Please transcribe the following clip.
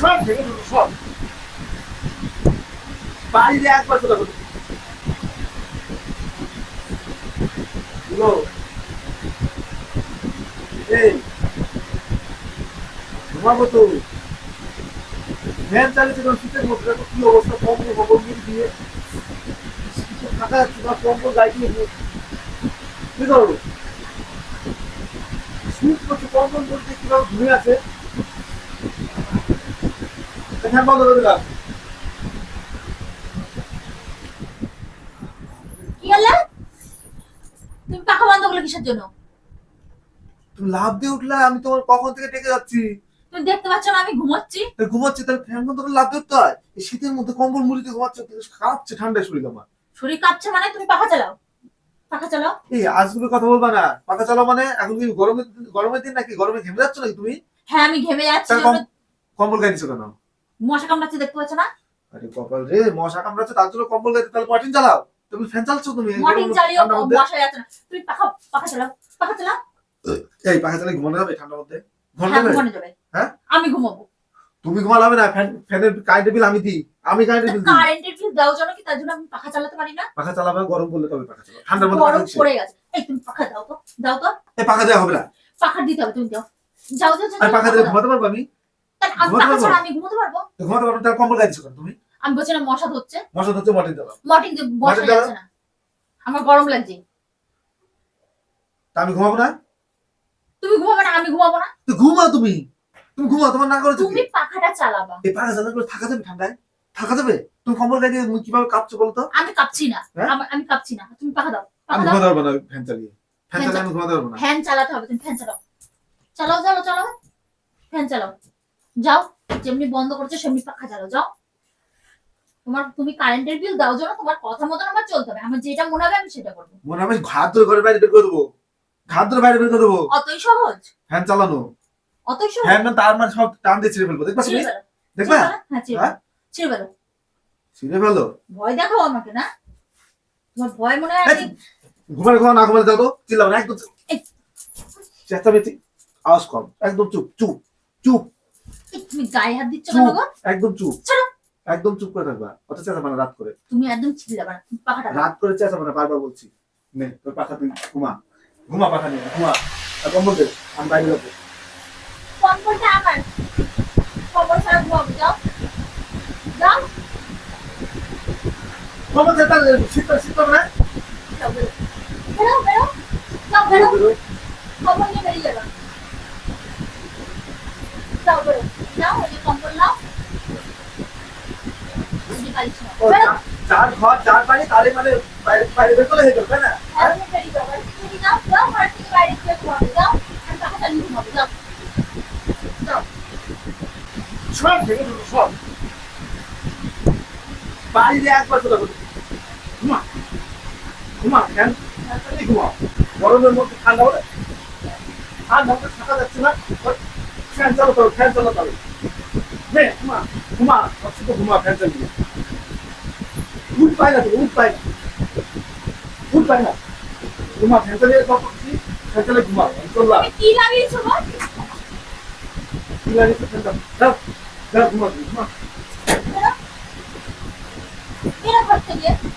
সব ভেঙে দেবো সব। বাইরে একবার চলে হ্যালো এই, ঘুমাবো তো। ফ্যান চালিয়েছে তখন শীতের মধ্যে কি অবস্থা? কম্বল মুড়ি দিয়ে থাকা যাচ্ছে না, কম্বল গায়ে দিয়ে কি করব? শীত করছে কম্বল মুড়ি দিয়ে কীভাবে ঘুমিয়ে আছে? ফ্যান বন্ধ করে দিলাম কি হলো তুমি পাখা বন্ধ করলে কিসের জন্য? তুমি লাভ দিয়ে উঠলে আমি তোমার কখন থেকে ডেকে যাচ্ছি? তুমি দেখতে পাচ্ছ না আমি ঘুমোচ্ছি। ঘুমাচ্ছি তাহলে ফ্যান বন্ধ করে লাভ দিয়ে উঠতে হয়? এই শীতের মধ্যে কম্বল ঘুমাচ্ছে কাঁপছে ঠান্ডায় শরীর আমার। শরীর কাঁপছে মানে তুমি পাখা চালাও? পাখা চালাও? এই কথা বলবা না। চালাও মানে এখন কি গরমের গরমের দিন নাকি? গরমে ঘেমে যাচ্ছ নাকি তুমি? হ্যাঁ আমি ঘেমে যাচ্ছি। কম্বল গায়ে কেন? মশা কামড়াচ্ছে দেখতে পাচ্ছ না? আরে কপাল রে মশা কামড়াচ্ছে তার জন্য কম্বল গায়ে তাহলে মর্টিন চালাও? তুমি ফ্যান চালাচ্ছ তুমি? ঠান্ডার মধ্যে? মশা যাচ্ছে না। তুমি পাখা পাখা চালাও পাখা চালাও। এই পাখা চালিয়ে ঘুমানো যাবে ঠান্ডার মধ্যে? ঘুমানো হ্যাঁ যাবে? হ্যাঁ? আমি ঘুমাবো। তুমি ঘুমালে হবে না ফ্যান ফ্যানের কারেন্টের বিল আমি দিই। আমি কারেন্টের বিল কারেন্টের বিল দাও জন্য কি? তার জন্য আমি পাখা চালাতে পারি না। পাখা চালাবে গরম করলে তবে পাখা চালাও ঠান্ডার মধ্যে গরম পড়ে গেছে। এই তুমি পাখা দাও তো দাও তো। এই পাখা দেওয়া হবে না। পাখা দিতে হবে তুমি দাও। যাও যাও আর পাখা দিলে ঘুমাতে পারব আমি? আমি ঘুমাতে পারব? ছাড়া পারব? তো ঘুমাতে পারব না, তাহলে কম্বল গায়ে কেন তুমি। আমি বলছি না মশা ধরছে। মশা ধরতে মর্টিন চালাও মর্নিং বসা যাচ্ছে না। আমার গরম লাগছে। তা আমি ঘুমাবো না? তুমি ঘুমাবো না আমি ঘুমাবো না। তো ঘুমাও তুমি। তুমি ঘুমাও তোমার না করেছ তুমি পাখাটা চালাবা। এই পাখা চালালে করে থাকা যাবে ঠান্ডায়? থাকা যাবে? তুমি কম্বল গায়ে দিয়ে কীভাবে কাঁপছো বলো তো? আমি কাঁপছি না। হ্যাঁ? আমি- কাঁপছি না। তুমি পাখা দাও। আমি ঘুমাতে পারব না ফ্যান চালিয়ে। ফ্যান ফ্যান আমি ঘুমাতে পারব না। ফ্যান চালাতে হবে তুমি ফ্যান চালাও। চালাও চালাও চালাও। ফ্যান চালাও। যাও যেমনি বন্ধ করছ সেমনি পাখা চালাও যাও। তোমার তুমি কারেন্টের বিল দাও জন্য তোমার কথা মতন আমার চলতে হবে। আমার যেটা মনে হবে আমি সেটা করব। মনে হয় আমি ঘাত ধরে ঘরে বাইরে বের করে দেবো। ঘাত ধরে বাইরে বের করে দেবো। অতই সহজ? ফ্যান চালানো। অতই সহজ? না তার মানে সব টান দিয়ে ছিঁড়ে ফেলব। দেখবা তুমি? ছিঁড়ে দেখবা? হ্যাঁ ছিঁড়ে হ্যাঁ? ফেলো। ছিঁড়ে ফেলো। ভয় দেখাও আমাকে না? তোমার ভয় মনে হয় ঘুমালে ঘুমা না ঘুমালে তো। চিল্লাবো না একদম চুপ। এই। চেঁচামেচি। আওয়াজ কম। একদম চুপ চুপ চুপ। তুমি গায়ে হাত দিচ্ছ কেন গো? একদম চুপ। ছাড়ো। একদম চুপ করে থাকবা। অত চেঁচাবে না রাত করে। তুমি একদম চিল্লাবা না পাখাটা। রাত করে চেঁচাবে না বারবার বলছি। নে তোর পাখা তুই ঘুমা। ঘুমা পাখা নিয়ে ঘুমা। আর কম্বল দে আমি বাইরে যাব। কম্বলটা আমার। কম্বল ছাড়া ঘুমাবো যাও। যাও। কম্বল তাহলে শীত শীত না? বেরো। বেরো যাও বেরো বেরো। কম্বল নিয়ে বেরিয়ে যাবা। যাও বেরো। ওই যে কম্বল নাও। চার ঘর চার পানি তাহলে মানে বাইরে বের করলে হয়ে যাবে না? বাড়ি সব ভেঙে দেবো সব। একবার চলে ঘুমা। ঘুমা ঘুমাও। গরমের মধ্যে ঠান্ডা হলে ঠান্ডা হলে থাকা যাচ্ছে না। ফ্যান চালাতে হবে ফ্যান চালাতে হবে। নে ঘুমা ঘুমা সবসময় তো ঘুমা ফ্যান চালিয়ে উঠ পাই না তো উঠ না। উঠ পাই না। ঘুমা ফ্যান চালিয়ে কত করছি ফ্যান চালিয়ে ঘুমা চললাম কি লাগিয়েছো কি লাগে ফ্যান যাও ঘুমা ঘুমা। বেরো দূর হ।